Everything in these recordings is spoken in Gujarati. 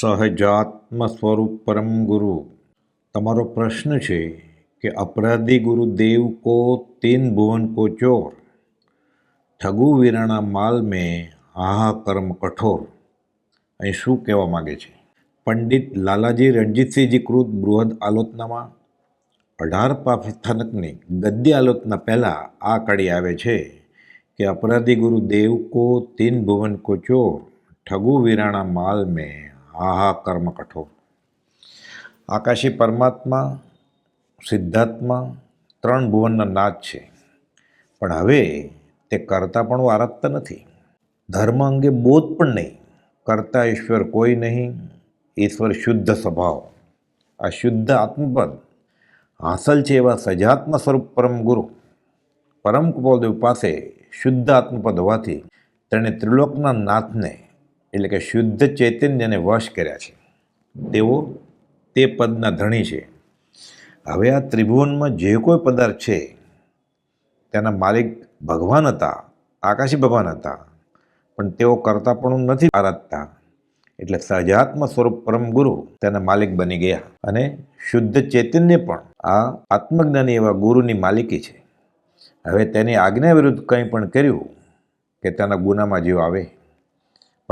સહજાત્મ સ્વરૂપ પરમ ગુરુ. તમારો પ્રશ્ન છે કે અપરાધી ગુરુ દેવ કો તીન ભુવન કો ચોર? ઠગુ વિરાણા માલ મેં આહા કર્મ કઠોર. અહીં શું કહેવા માગે છે? પંડિત લાલાજી રણજીતસિંહજી કૃત બૃહદ આલોચનામાં, અઢાર પાસ્થાનકની ગદ્ય આલોચના પહેલાં આ કડી આવે છે કે અપરાધી ગુરુ દેવ કો તીન ભુવન કો ચોર. ઠગુ વિરાણા માલ મેં આહા કર્મ કઠોર આકાશી પરમાત્મા સિદ્ધાત્મા ત્રણ ભુવનના નાથ છે. પણ હવે તે કરતા પણ આરતતા નથી. ધર્મ અંગે બોધ પણ નહીં. કરતા ઈશ્વર કોઈ નહીં. ઈશ્વર શુદ્ધ સ્વભાવ. આ શુદ્ધ આત્મપદ હાંસલ છે એવા સજાત્મ સ્વરૂપ પરમ ગુરુ. પરમ કુપોલદેવ પાસે શુદ્ધ આત્મપદ હોવાથી તેણે ત્રિલોકના નાથને એટલે કે શુદ્ધ ચૈતન્યને વશ કર્યા છે. તેઓ તે પદના ધણી છે. હવે આ ત્રિભુવનમાં જે કોઈ પદાર્થ છે, તેના માલિક ભગવાન હતા, આકાશી ભગવાન હતા, પણ તેઓ કરતા પણ નથી આરાધતા. એટલે સહજાત્મ સ્વરૂપ પરમ ગુરુ તેના માલિક બની ગયા અને શુદ્ધ ચૈતન્ય પણ આ આત્મજ્ઞાની એવા ગુરુની માલિકી છે. હવે તેની આજ્ઞા વિરુદ્ધ કંઈ પણ કર્યું કે તેના ગુનામાં જીવ આવે?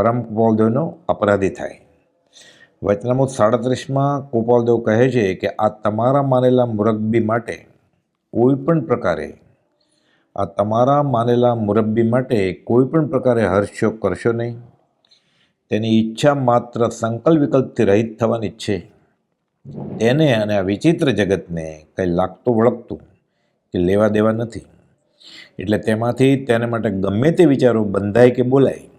પરમ કુપાલદેવનો અપરાધી થાય. વચનામૃત સાડત્રીસમાં કૃપાલદેવ કહે છે કે, આ તમારા માનેલા મુરબ્બી માટે કોઈ પણ પ્રકારે, આ તમારા માનેલા મુરબ્બી માટે કોઈ પણ પ્રકારે હર્ષો કરશો નહીં. તેની ઈચ્છા માત્ર સંકલ્પ વિકલ્પથી રહિત થવાની છે. તેને અને આ વિચિત્ર જગતને કંઈ લાગતું વળગતું કે લેવા દેવા નથી. એટલે તેમાંથી તેને માટે ગમે તે વિચારો બંધાય કે બોલાય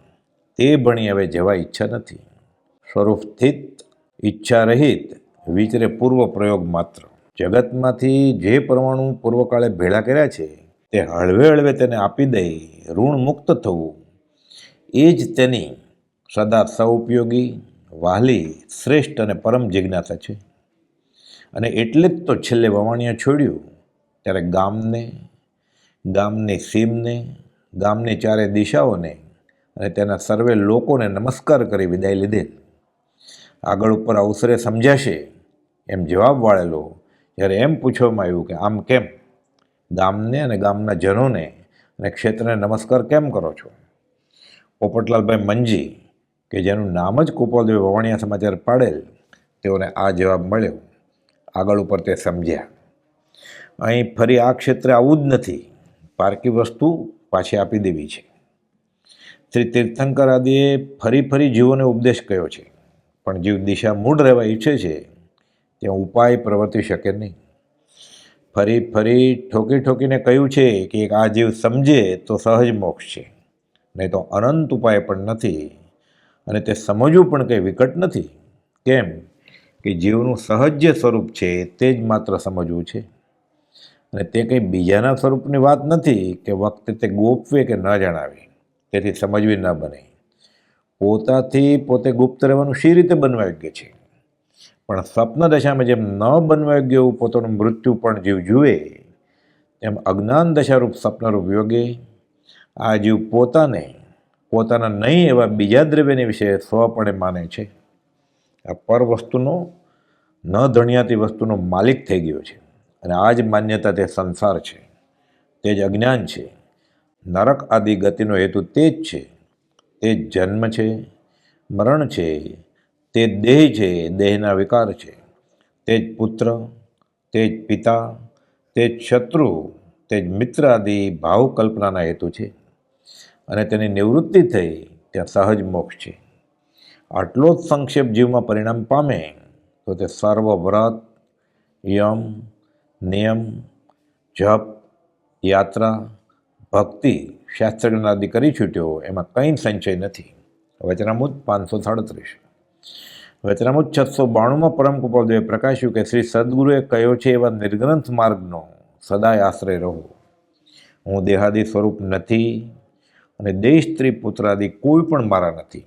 તે ભણી હવે જવા ઈચ્છા નથી. સ્વરૂપ ઈચ્છા રહિત વિચરે પૂર્વ પ્રયોગ માત્ર. જગતમાંથી જે પરમાણુ પૂર્વકાળે ભેળા કર્યા છે, તે હળવે હળવે તેને આપી દઈ ઋણ મુક્ત થવું. એ જ તેની સદા સૌપયોગી વહાલી, શ્રેષ્ઠ અને પરમ જિજ્ઞાસા છે. અને એટલે જ તો છેલ્લે વવાણિયા છોડ્યું. ત્યારે ગામને, ગામની સીમને, ગામની ચારે દિશાઓને અને તેના સર્વે લોકોને નમસ્કાર કરી વિદાય લીધેલ આગળ ઉપર અવસરે સમજાશે એમ જવાબ વાળેલો, જ્યારે એમ પૂછવામાં આવ્યું કે આમ કેમ? ગામને અને ગામના જનોને અને ક્ષેત્રને નમસ્કાર કેમ કરો છો? પોપટલાલભાઈ મંજી, કે જેનું નામ જ કુપાલદેવ વવાણિયા સમાચાર પાડેલ, તેઓને આ જવાબ મળ્યો. આગળ ઉપર તે સમજ્યા. અહીં ફરી આ ક્ષેત્રે આવું જ નથી. પારકી વસ્તુ પાછી આપી દેવી છે. શ્રી તીર્થંકર આદિએ ફરી ફરી જીવોને ઉપદેશ કર્યો છે. પણ જીવ દિશા મૂળ રહેવા ઈચ્છે છે, ત્યાં ઉપાય પ્રવર્તી શકે નહીં. ફરી ફરી ઠોકી ઠોકીને કહ્યું છે કે એક આ જીવ સમજે તો સહજ મોક્ષ છે. નહીં તો અનંત ઉપાય પણ નથી અને તે સમજવું પણ કંઈ વિકટ નથી. કેમ કે જીવનું સહજ સ્વરૂપ છે તે જ માત્ર સમજવું છે. અને તે કંઈ બીજાના સ્વરૂપની વાત નથી કે વખતે તે ગોપવે કે ન જણાવે. તેથી સમજવી ન બને. પોતાથી પોતે ગુપ્ત રહેવાનું શી રીતે બનવા યોગ્ય છે? પણ સ્વપ્ન દશામાં જેમ ન બનવા યોગ્ય એવું પોતાનું મૃત્યુ પણ જીવ જુએ, તેમ અજ્ઞાન દશારૂપ સ્વપ્નરૂપ યોગે. આ જીવ પોતાને, પોતાના નહીં એવા બીજા દ્રવ્યની વિશે સ્વપણે માને છે. આ પર વસ્તુનો ન ધણિયાતી વસ્તુનો માલિક થઈ ગયો છે. અને આ જ માન્યતા તે સંસાર છે. તે જ અજ્ઞાન છે. નરક આદિ ગતિનો હેતુ તે જ છે. તે જન્મ છે, મરણ છે, તે દેહ છે, દેહના વિકાર છે. તે જ પુત્ર, તે જ પિતા, તે જ શત્રુ, તે જ મિત્ર આદિ ભાવ કલ્પનાના હેતુ છે. અને તેની નિવૃત્તિ થઈ ત્યાં સહજ મોક્ષ છે. આટલો જ સંક્ષેપ જીવમાં પરિણામ પામે તો તે સર્વ વ્રત યમ, નિયમ, જપ, યાત્રા ભક્તિ શાસ્ત્રજ્ઞાન આદિ કરી છૂટ્યો એમાં કંઈ સંચય નથી. વચનામૃત પાંચસો સાડત્રીસ. વચનામૃત છસો બાણુંમાં પરમ કૃપાદેવે પ્રકાશ્યું કે શ્રી સદગુરુએ કહ્યો છે, એવા નિર્ગ્રંથ માર્ગનો સદાય આશ્રય રહો. હું દેહાદી સ્વરૂપ નથી અને દેશ સ્ત્રી પુત્રાદી કોઈ પણ મારા નથી.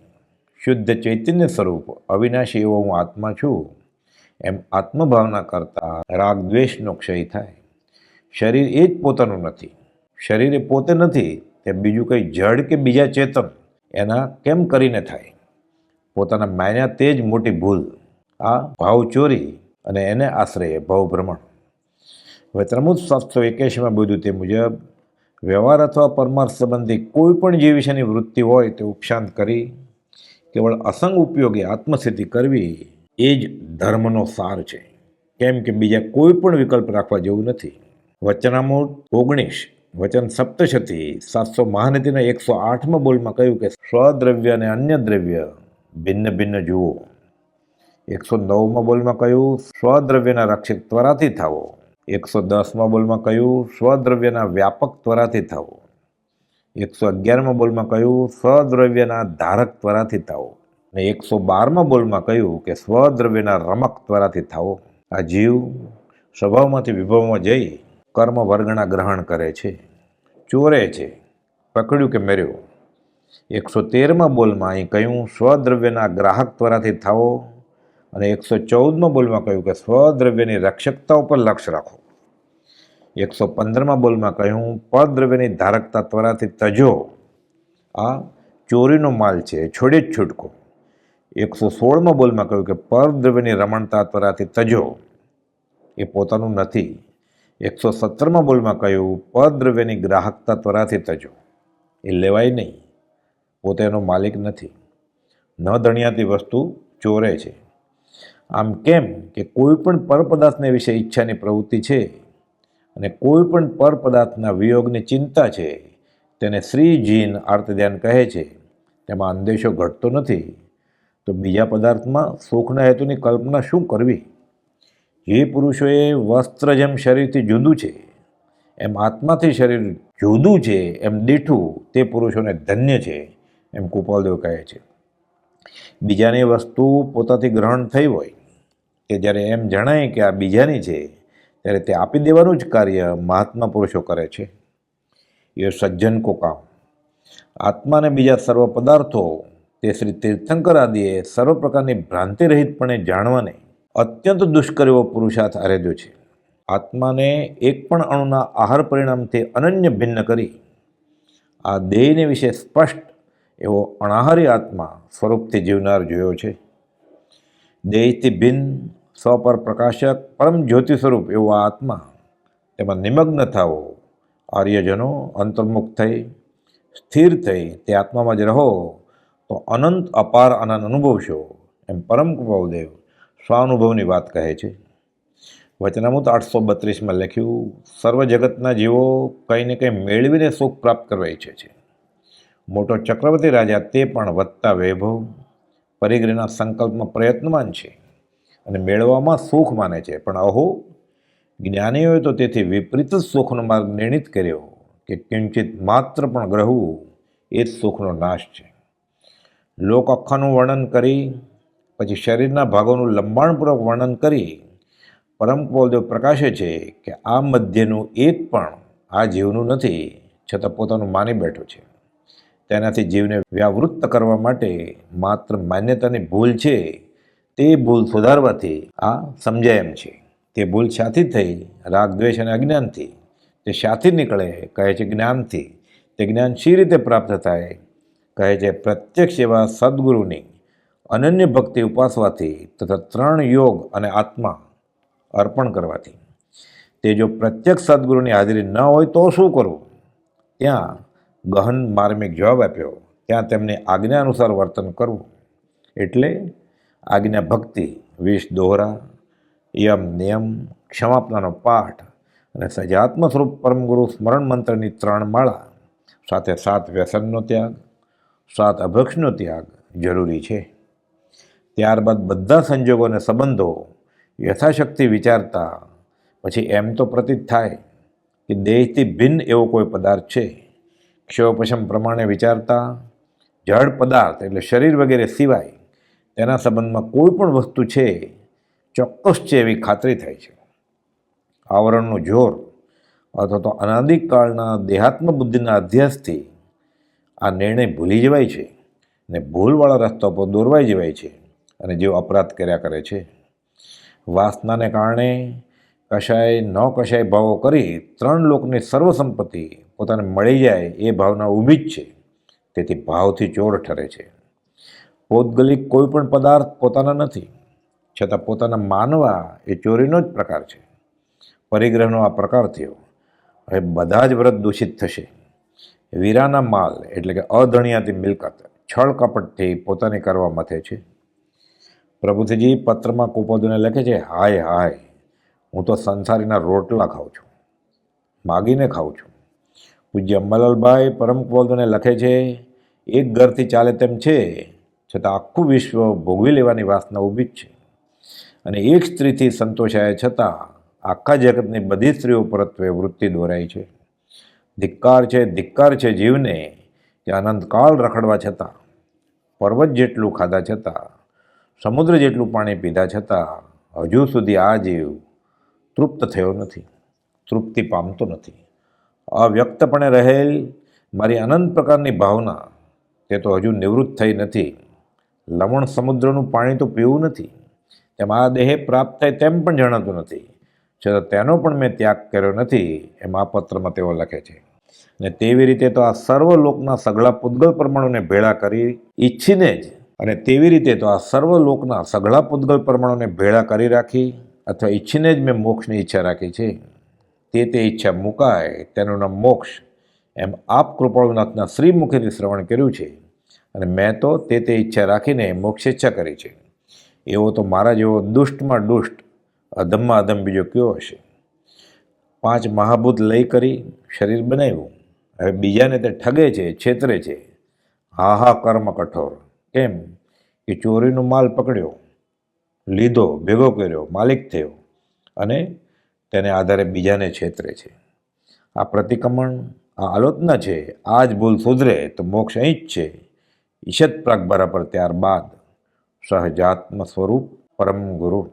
શુદ્ધ ચૈતન્ય સ્વરૂપ અવિનાશી એવો હું આત્મા છું. એમ આત્મભાવના કરતાં રાગ દ્વેષનો ક્ષય થાય. શરીર એ જ પોતાનું નથી. શરીર પોતે નથી તે બીજું કંઈ જડ કે બીજા ચેતન એના કેમ કરીને થાય? પોતાના માન્યા તે જ મોટી ભૂલ, આ ભાવ ચોરી અને એને આશ્રયે ભાવભ્રમણ ત્રમુદ શાસ્ત્ર એકેશમાં બધું તે મુજબ, વ્યવહાર અથવા પરમાર્થ સંબંધી કોઈ પણ જે વિષયની વૃત્તિ હોય તે ઉપશાંત કરી, કેવળ અસંગ ઉપયોગી આત્મસ્થિતિ કરવી એ જ ધર્મનો સાર છે. કેમ કે બીજા કોઈ પણ વિકલ્પ રાખવા જેવું નથી. વચનામૃત ઓગણીસ વચન સપ્તશતી સાતસો મહાનદીના એકસો આઠમાં બોલમાં કહ્યું કે સ્વદ્રવ્ય અને અન્ય દ્રવ્ય ભિન્ન ભિન્ન જુઓ. એકસો નવમાં બોલમાં કહ્યું, સ્વદ્રવ્યના રક્ષક ત્વરાથી થાવો એકસો દસમાં બોલમાં કહ્યું, સ્વદ્રવ્યના વ્યાપક ત્વરાથી થાવો એકસો અગિયારમાં બોલમાં કહ્યું, સ્વદ્રવ્યના ધારક ત્વરાથી થાવો અને એકસો બારમાં બોલમાં કહ્યું કે સ્વદ્રવ્યના રમક ત્વરાથી થાવો આ જીવ સ્વભાવમાંથી વિભવમાં જઈ કર્મ વર્ગના ગ્રહણ કરે છે. ચોરે છે. પકડ્યું કે મેર્યો. એકસો તેરમાં બોલમાં અહીં કહ્યું, સ્વદ્રવ્યના ગ્રાહક ત્વરાથી થાવો અને એકસો ચૌદમાં બોલમાં કહ્યું કે સ્વદ્રવ્યની રક્ષકતા ઉપર લક્ષ્ય રાખો. એકસો પંદરમાં બોલમાં કહ્યું, પદ્રવ્યની ધારકતા ત્વરાથી તજો. આ ચોરીનો માલ છે, છોડે જ છૂટકો. એકસો સોળમાં બોલમાં કહ્યું કે પરદ્રવ્યની રમણતા ત્વરાથી તજો. એ પોતાનું નથી. એકસો સત્તરમાં બોલમાં કહ્યું પદ્રવ્યની ગ્રાહકતા ત્વરાથી તજો. એ લેવાય નહીં. પોતે એનો માલિક નથી. ન દણિયાતી વસ્તુ ચોરે છે. આમ કેમ કે કોઈ પણ પરપદાર્થને વિશે ઈચ્છાની પ્રવૃત્તિ છે અને કોઈ પણ પરપદાર્થના વિયોગની ચિંતા છે, તેને શ્રી જીન આર્તધ્યાન કહે છે, તેમાં અંદેશો ઘટતો નથી. તો બીજા પદાર્થમાં સુખના હેતુની કલ્પના શું કરવી? જે પુરુષોએ વસ્ત્ર જેમ શરીરથી જુદું છે, એમ આત્માથી શરીર જુદું છે, એમ દીઠું તે પુરુષોને ધન્ય છે, એમ કુપાલદેવ કહે છે. બીજાની વસ્તુ પોતાથી ગ્રહણ થઈ હોય, કે જ્યારે એમ જણાય કે આ બીજાની છે, ત્યારે તે આપી દેવાનું જ કાર્ય મહાત્મા પુરુષો કરે છે. એ સજ્જન કો કામ. આત્માને બીજા સર્વ પદાર્થો તે શ્રી તીર્થંકર આદિએ સર્વ પ્રકારની ભ્રાંતિ રહિતપણે જાણવાને અત્યંત દુષ્કર એવો પુરુષાર્થ આરેદ્યો છે. આત્માને એક પણ અણુના આહાર પરિણામથી અનન્ય ભિન્ન કરી આ દેહને વિશે સ્પષ્ટ એવો અણાહારી આત્મા સ્વરૂપથી જીવનાર જોયો છે. દેહથી ભિન્ન, સ્વપર પ્રકાશક, પરમ જ્યોતિ સ્વરૂપ એવો આ આત્મા તેમાં નિમગ્ન થાવો આર્યજનો અંતર્મુખ થઈ, સ્થિર થઈ તે આત્મામાં જ રહો તો અનંત અપાર આનંદ અનુભવશો એમ પરમ કૃપાદેવ સ્વાનુભવની વાત કહે છે. વચનામૃત આઠસો બત્રીસમાં લખ્યું, સર્વ જગતના જીવો કંઈ ને કંઈ મેળવીને સુખ પ્રાપ્ત કરવા ઈચ્છે છે. મોટો ચક્રવર્તી રાજા તે પણ વધતા વૈભવ, પરિગ્રહના સંકલ્પમાં પ્રયત્નમાન છે અને મેળવવામાં સુખ માને છે. પણ અહો, જ્ઞાનીઓએ તો તેથી વિપરીત જ સુખનો માર્ગ નિર્ણિત કર્યો કે કિંચિત માત્ર પણ ગ્રહવું એ જ સુખનો નાશ છે. લોક અખાનું વર્ણન કરી પછી શરીરના ભાગોનું લંબાણપૂર્વક વર્ણન કરી પરમ કૌલદેવ પ્રકાશે છે કે આ મધ્યનું એક પણ આ જીવનું નથી, છતાં પોતાનું માની બેઠો છે. તેનાથી જીવને વ્યાવૃત્ત કરવા માટે માત્ર માન્યતાની ભૂલ છે, તે ભૂલ સુધારવાથી આ સમજાય એમ છે. તે ભૂલ શાથી થઈ રાગ, દ્વેષ અને અજ્ઞાનથી તે શાથી નીકળે કહે છે જ્ઞાનથી તે જ્ઞાન શી રીતે પ્રાપ્ત થાય? કહે છે પ્રત્યક્ષ એવા સદગુરુની અનન્ય ભક્તિ ઉપાસવાથી તથા ત્રણ યોગ અને આત્મા અર્પણ કરવાથી. તે જો પ્રત્યક્ષ સદગુરુની હાજરી ન હોય તો શું કરવું? ત્યાં ગહન માર્મિક જવાબ આપ્યો. ત્યાં તેમને આજ્ઞા અનુસાર વર્તન કરવું. એટલે આજ્ઞા ભક્તિ, વિષ દોહરા, યમ નિયમ, ક્ષમાપનાનો પાઠ અને સજાત્મ સ્વરૂપ પરમગુરુ સ્મરણ મંત્રની ત્રણ માળા સાથે સાત વ્યસનનો ત્યાગ, સાત અભક્ષનો ત્યાગ જરૂરી છે. ત્યારબાદ બધા સંજોગો અને સંબંધો યથાશક્તિ વિચારતા, પછી એમ તો પ્રતીત થાય કે દેહથી ભિન્ન એવો કોઈ પદાર્થ છે. ક્ષયોપશમ પ્રમાણે વિચારતા, જળ પદાર્થ એટલે શરીર વગેરે સિવાય તેના સંબંધમાં કોઈ પણ વસ્તુ છે, ચોક્કસ છે એવી ખાતરી થાય છે. આવરણનું જોર અથવા તો અનાદિકાળના દેહાત્મ બુદ્ધિના અધ્યાસથી આ નિર્ણય ભૂલી જવાય છે ને ભૂલવાળા રસ્તા પર દોરવાઈ જવાય છે. અને જેઓ અપરાધ કર્યા કરે છે. વાસનાને કારણે કશાય ન કશાય ભાવો કરી ત્રણ લોકની સર્વ સંપત્તિ પોતાને મળી જાય એ ભાવના ઊભી જ છે. તેથી ભાવથી ચોર ઠરે છે. પૌદ્ગલિક કોઈ પણ પદાર્થ પોતાના નથી. છતાં પોતાના માનવા એ ચોરીનો જ પ્રકાર છે. પરિગ્રહનો આ પ્રકાર થયો. હવે બધા જ વ્રત દૂષિત થશે. વીરાના માલ એટલે કે અધણિયાતી મિલકત, છળ કપટથી પોતાની કરવા મથે છે. પ્રભુજીજી પત્રમાં કુપોદને લખે છે, હાય હાય, હું તો સંસારીના રોટલા ખાઉં છું, માગીને ખાઉં છું. પૂજ્ય અંબાલાલભાઈ પરમ કુપોદને લખે છે, એક ઘરથી ચાલે તેમ છે, છતાં આખું વિશ્વ ભોગવી લેવાની વાસના ઊભી જ છે. અને એક સ્ત્રીથી સંતોષાયા છતાં આખા જગતની બધી સ્ત્રીઓ પરત્વે વૃત્તિ દોરાય છે. ધિક્કાર છે ધિક્કાર છે જીવને કે અનંતકાળ રખડવા છતાં, પર્વત જેટલું ખાધા છતાં સમુદ્ર જેટલું પાણી પીધા છતાં હજુ સુધી આ જીવ તૃપ્ત થયો નથી, તૃપ્તિ પામતો નથી. અવ્યક્તપણે રહેલ મારી અનંત પ્રકારની ભાવના, તે તો હજુ નિવૃત્ત થઈ નથી. લવણ સમુદ્રનું પાણી તો પીવું નથી, તેમ આ દેહ પ્રાપ્ત થાય તેમ પણ જણાતું નથી. છતાં તેનો પણ મેં ત્યાગ કર્યો નથી, એમ આ પત્રમાં તેઓ લખે છે. અને તેવી રીતે તો આ સર્વ લોકના સગળા પૂતગલ પરમાણુને ભેળા કરી ઈચ્છીને જ અને તેવી રીતે તો આ સર્વ લોકના સઘળા પૂતગલ પરમાણુને ભેળા કરી રાખી અથવા ઈચ્છીને જ મેં મોક્ષની ઈચ્છા રાખી છે. તે તે ઈચ્છા મુકાય, તેનું નામ મોક્ષ. એમ આપ કૃપાળુનાથના શ્રીમુખેથી શ્રવણ કર્યું છે. અને મેં તો તે તે ઈચ્છા રાખીને મોક્ષ ઈચ્છા કરી છે. એવો તો મારા જેવો દુષ્ટમાં દુષ્ટ, અધમમાં અધમ બીજો કયો હશે? પાંચ મહાભૂત લઈ કરી શરીર બનાવ્યું. હવે બીજાને તે ઠગે છે, છેતરે છે. હા હા કર્મ કઠોર. કેમ કે ચોરીનો માલ પકડ્યો, લીધો, ભેગો કર્યો, માલિક થયો અને તેને આધારે બીજાને છેતરે છે. આ પ્રતિક્રમણ, આ આલોચના છે, આ જ ભૂલ સુધરે તો મોક્ષ અહીં જ છે. ઈશત પ્રાગભરા પર ત્યારબાદ સહજાત્મ સ્વરૂપ પરમ ગુરુ.